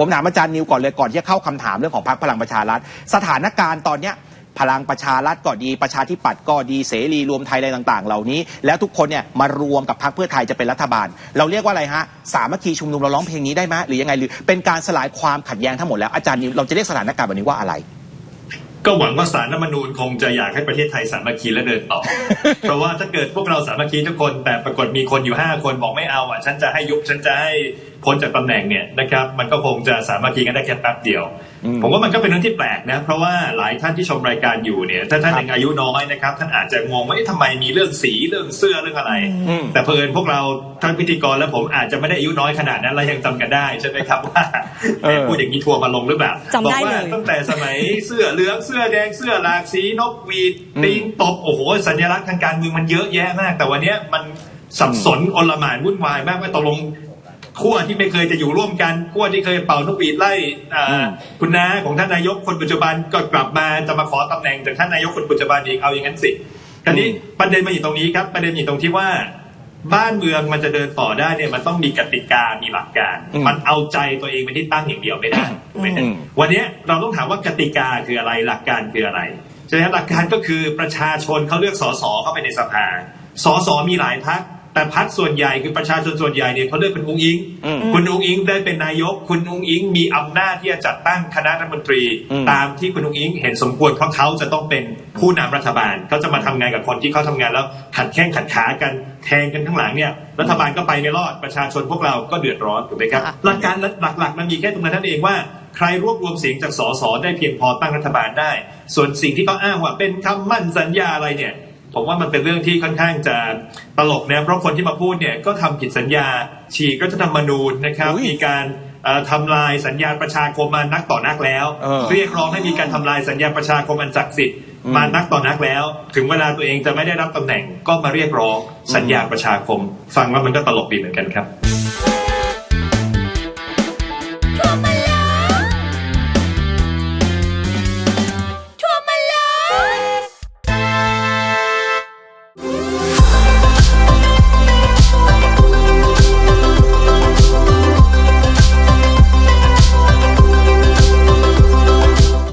ผมถามอาจารย์นิวก่อนเลยก่อนที่จะเข้าคำถามเรื่องของพรรคพลังประชารัฐ สถานการณ์ตอนเนี้ยพลังประชารัฐก็ดีประชาธิปัตย์ก็ดีเสรีรวมไทยอะไรต่างๆ เหล่านี้ แล้วทุกคนเนี่ยมารวมกับพรรคเพื่อไทยจะเป็นรัฐบาล เราเรียกว่าอะไรฮะสามัคคีชุมนุมเราร้องเพลงนี้ได้ไหมหรือยังไงหรือเป็นการสลายความขัดแย้งทั้งหมดแล้วอาจารย์นิวเราจะเรียกสถานการณ์แบบนี้ว่าอะไรก็หวังว่าสารรัฐมนูญคงจะอยากให้ประเทศไทยสามัคคีและเดินต่อ เพราะว่าถ้าเกิดพวกเราสามัคคีทุกคน แต่ปรากฏมีคนอยู่ห้าคนบอกไม่เอาอะฉันจะให้ยุบฉันจะให้ พ้นจากตำแหน่งเนี่ยนะครับมันก็คงจะสามัคคีกันได้แค่แป๊บเดียวอืมผมว่ามันก็เป็นเรื่องที่แปลกนะเพราะว่าหลายท่านที่ชมรายการอยู่เนี่ยถ้าท่านครับยังอายุน้อยนะครับท่านอาจจะงงว่าเอ๊ะทำไมมีเรื่องสีเรื่องเสื้อเรื่องอะไรอืมแต่เพอิญพวกเราทั้งพิธีกรและผมอาจจะไม่ได้อายุน้อยขนาดนั้นเรายังจำกันได้ใช่ไหมครับว่าเออพูดอย่างนี้ทัวร์มาลงหรือเปล่าจำได้บอกว่าเลยตั้งแต่สมัยเสื้อเหลืองเสื้อแดงเสื้อหลากสีนกหวีดอืมตีนตบโอ้โหสัญลักษณ์ทางการเมืองมันเยอะแยะมาก แต่วันเนี้ยมันสับสนอลหม่านวุ่นวายมากว่าตกลง ขั้วที่ไม่เคยจะอยู่ร่วมกันขั้วที่เคยเป่านกหวีดไล่อ่าอืมคุณน้าของท่านนายกคนปัจจุบันก็กลับมาจะมาขอตำแหน่งจากท่านนายกคนปัจจุบันอีกเอาอย่างนั้นสิคราวนี้ประเด็นมาอยู่ตรงนี้ครับ ประเด็นอยู่ตรงที่ว่า บ้านเมืองมันจะเดินต่อได้เนี่ยมันต้องมีกติกามีหลักการอืมมันเอาใจตัวเองเป็นที่ตั้งอย่างเดียวไม่ได้ถูกไหมฮะอืมวันนี้เราต้องถามว่ากติกาคืออะไรหลักการคืออะไรใช่ไหมฮะหลักการก็คือประชาชนเขาเลือกสสเข้าไปในสภาสสมีหลายพัก แต่พักส่วนใหญ่คือประชาชนส่วนใหญ่เนี่ยเขาเลือกเป็นอุ้งอิงอืมคุณอุ้งอิงได้เป็นนายก คุณอุ้งอิง มีอำนาจที่จะจัดตั้งคณะรัฐมนตรีอืมตามที่คุณอุ้งอิง เห็นสมควรเพราะเขาจะต้องเป็นผู้นำรัฐบาลเขาจะมาทำงานกับคนที่เขาทำงานแล้วขัดแข้งขัดขากันแทงกันข้างหลังเนี่ยรัฐบาลก็ไปไม่รอดประชาชนพวกเราก็เดือดร้อนถูกไหมครับค่ะหลักการหลักๆมันมีแค่ตรงนั้นเท่านั้นเองว่าใครรวบรวมเสียงจากสสได้เพียงพอตั้งรัฐบาลได้ ส่วนสิ่งที่เขาอ้างว่าเป็นคำมั่นสัญญาอะไรเนี่ย ผมว่ามันเป็นเรื่องที่ค่อนข้างจะตลกนะเพราะคนที่มาพูดเนี่ยก็ทำผิดสัญญา ฉีกรัฐธรรมนูญนะครับอุ๊ยมีการเอ่อทำลายสัญญาประชาคมมานักต่อนักแล้วเออเรียกร้องให้มีการทำลายสัญญาประชาคมอันศักดิ์สิทธิ์อืมมานักต่อนักแล้ว ถึงเวลาตัวเองจะไม่ได้รับตำแหน่งก็มาเรียกร้องสัญญาประชาคม ฟังว่ามันก็ตลกดีเหมือนกันครับ